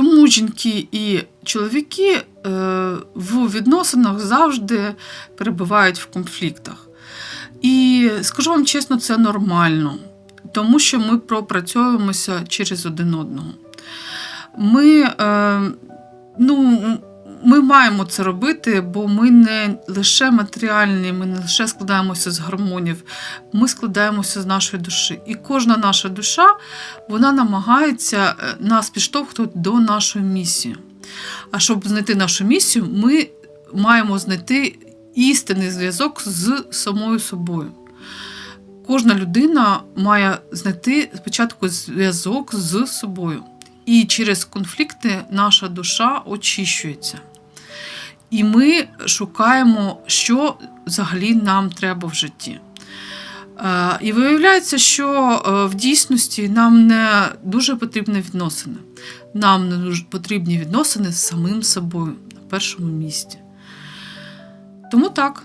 Тому жінки і чоловіки е, в відносинах завжди перебувають в конфліктах. І скажу вам чесно, це нормально, тому що ми пропрацьовуємося через один одного. Ми, е, ну, ми маємо це робити, бо ми не лише матеріальні, ми не лише складаємося з гармонів, ми складаємося з нашої душі. І кожна наша душа вона намагається е, нас підштовхнути до нашої місії. А щоб знайти нашу місію, ми маємо знайти істинний зв'язок з самою собою. Кожна людина має знайти спочатку зв'язок з собою. І через конфлікти наша душа очищується. І ми шукаємо, що взагалі нам треба в житті. Е, І виявляється, що е, в дійсності нам не дуже потрібні відносини. Нам не дуже потрібні відносини з самим собою на першому місці. Тому так.